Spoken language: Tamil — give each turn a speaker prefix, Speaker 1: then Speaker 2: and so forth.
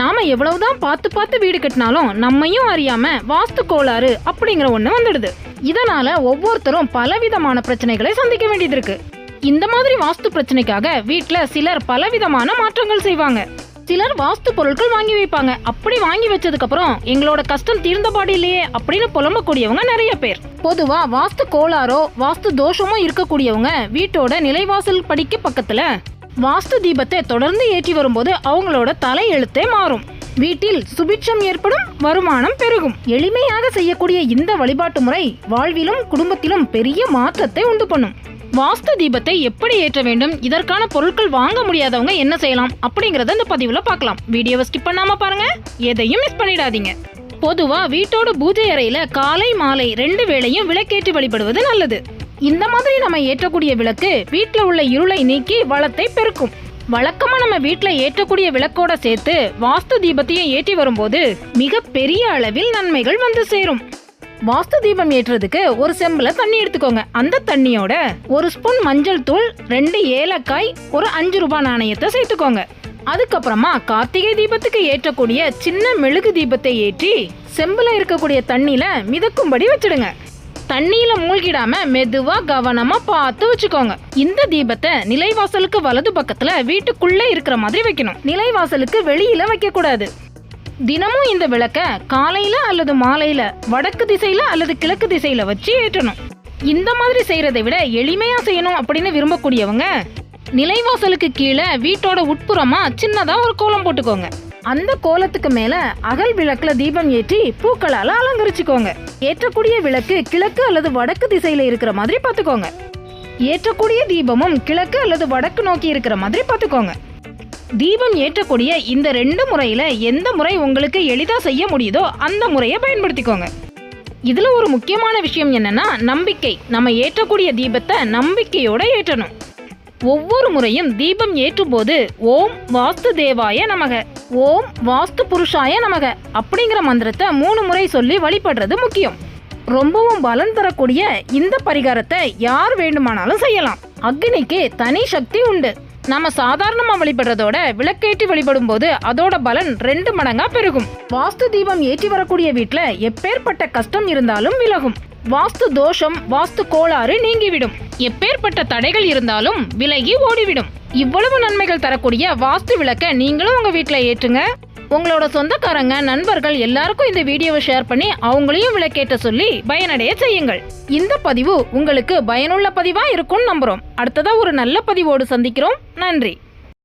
Speaker 1: நாம எவ்வளவுதான் பார்த்து பார்த்து வீடு கட்டினாலும் நம்மையும் அறியாம வாஸ்து கோளாறு அப்படிங்கிற ஒண்ணு வந்துடுது. இதனால ஒவ்வொருத்தரும் பலவிதமான பிரச்சனைகளை சந்திக்க வேண்டியது இருக்கு. இந்த மாதிரி வாஸ்து பிரச்சனைக்காக வீட்டில் சிலர் பலவிதமான மாற்றங்கள் செய்வாங்க. சிலர் வாஸ்து பொருட்கள் வாங்கி வைப்பாங்க. அப்படி வாங்கி வச்சதுக்கு அப்புறம் எங்களோட கஷ்டம் தீர்ந்தபாடு இல்லையே அப்படின்னு புலம்பக்கூடியவங்க நிறைய பேர். பொதுவா வாஸ்து கோளாறோ வாஸ்து தோஷமோ இருக்கக்கூடியவங்க வீட்டோட நிலைவாசல் படிக்க பக்கத்துல வாஸ்து தீபத்தை தொடர்ந்து ஏற்றி வரும்போது அவங்களோட தலை எழுத்தே மாறும். வீட்டில் சுபிட்சம் ஏற்படும் வருமானம் பெருகும். எளிமையாக செய்யக்கூடிய இந்த வழிபாட்டு முறை வாழ்விலும் குடும்பத்திலும் பெரிய மாற்றத்தை உண்டு பண்ணும். வாஸ்து தீபத்தை எப்படி ஏற்ற வேண்டும்? இதற்கான பொருட்கள் வாங்க முடியாதவங்க என்ன செய்யலாம்? அப்படிங்கறத இந்த பதிவுல பார்க்கலாம். வீடியோவை ஸ்கிப் பண்ணாம பாருங்க. எதையும் மிஸ் பண்ணிடாதீங்க. பொதுவா வீட்டோட பூஜை அறையில காலை மாலை ரெண்டு வேளையும் விளக்கேற்றி வழிபடுவது நல்லது. இந்த மாதிரி நம்ம ஏற்றக்கூடிய விளக்கு வீட்டில் உள்ள இருளை நீக்கி வளத்தை பெருக்கும். வழக்கமா நம்ம வீட்டில் ஏற்றக்கூடிய விளக்கோட சேர்த்து வாஸ்து தீபத்தையும் ஏற்றி வரும்போது மிக பெரிய அளவில் நன்மைகள் வந்து சேரும். வாஸ்து தீபம் ஏற்றுறதுக்கு ஒரு செம்பில் தண்ணி எடுத்துக்கோங்க. அந்த தண்ணியோட ஒரு ஸ்பூன் மஞ்சள் தூள் ரெண்டு ஏலக்காய் ஒரு அஞ்சு ரூபாய் நாணயத்தை சேர்த்துக்கோங்க. அதுக்கப்புறமா கார்த்திகை தீபத்துக்கு ஏற்றக்கூடிய சின்ன மெழுகு தீபத்தை ஏற்றி செம்பில் இருக்கக்கூடிய தண்ணியில மிதக்கும்படி வச்சிடுங்க. தண்ணியில மூழ்கிடாம மெதுவா கவனமா பார்த்து வச்சுக்கோங்க. இந்த தீபத்தை நிலைவாசலுக்கு வலது பக்கத்துல வீட்டுக்குள்ளே இருக்கிற மாதிரி வைக்கணும். நிலைவாசலுக்கு வெளியில வைக்க கூடாது தினமும் இந்த விளக்க காலையில அல்லது மாலையில வடக்கு திசையில அல்லது கிழக்கு திசையில வச்சு ஏற்றணும். இந்த மாதிரி செய்யறதை விட எளிமையா செய்யணும் அப்படின்னு விரும்பக்கூடியவங்க நிலைவாசலுக்கு கீழே வீட்டோட உட்புறமா சின்னதா ஒரு கோலம் போட்டுக்கோங்க. அந்த கோலத்துக்கு மேல அகல் விளக்குல தீபம் ஏற்றி பூக்களால அலங்கரிச்சுக்கோங்க. ஏற்றக்கூடிய விளக்கு கிழக்கு அல்லது வடக்கு திசையில இருக்கிற மாதிரி பார்த்துக்கோங்க. ஏற்றக்கூடிய தீபமும் கிழக்கு அல்லது வடக்கு நோக்கி இருக்கிற மாதிரி பார்த்துக்கோங்க. தீபம் ஏற்றக்கூடிய இந்த ரெண்டு முறையில எந்த முறை உங்களுக்கு எளிதா செய்ய முடியுதோ அந்த முறையை பயன்படுத்திக்கோங்க. இதுல ஒரு முக்கியமான விஷயம் என்னன்னா நம்பிக்கை. நம்ம ஏற்றக்கூடிய தீபத்தை நம்பிக்கையோட ஏற்றணும். ஒவ்வொரு முறையும் தீபம் ஏற்றும்போது ஓம் வாஸ்து தேவாய நமக ஓம் வாஸ்து புருஷாய நமக அப்படிங்கிற மந்திரத்தை மூணு முறை சொல்லி வழிபடுறது முக்கியம். ரொம்பவும் பலன் தரக்கூடிய இந்த பரிகாரத்தை யார் வேண்டுமானாலும் செய்யலாம். அக்னிக்கு தனி சக்தி உண்டு. நம்ம சாதாரணமாக வழிபடுறதோட விளக்கேற்றி வழிபடும் போது அதோட பலன் ரெண்டு மடங்கா பெருகும். வாஸ்து தீபம் ஏற்றி வரக்கூடிய வீட்டில் எப்பேற்பட்ட கஷ்டம் இருந்தாலும் விலகும். வாஸ்து தோஷம் வாஸ்து கோளாறு நீங்கிவிடும். எப்பேற்பட்ட தடைகள் இருந்தாலும் விலகி ஓடிவிடும். இவ்வளவு நன்மைகள் தரக்கூடிய வாஸ்து விளக்க நீங்களும் உங்க வீட்டில் ஏற்றுங்க. உங்களோட சொந்தக்காரங்க நண்பர்கள் எல்லாருக்கும் இந்த வீடியோவை ஷேர் பண்ணி அவங்களையும் விளக்கேற்ற சொல்லி பயனடைய செய்யுங்கள். இந்த பதிவு உங்களுக்கு பயனுள்ள பதிவா இருக்கும்னு நம்புறோம். அடுத்ததா ஒரு நல்ல பதிவோடு சந்திக்கிறோம். நன்றி.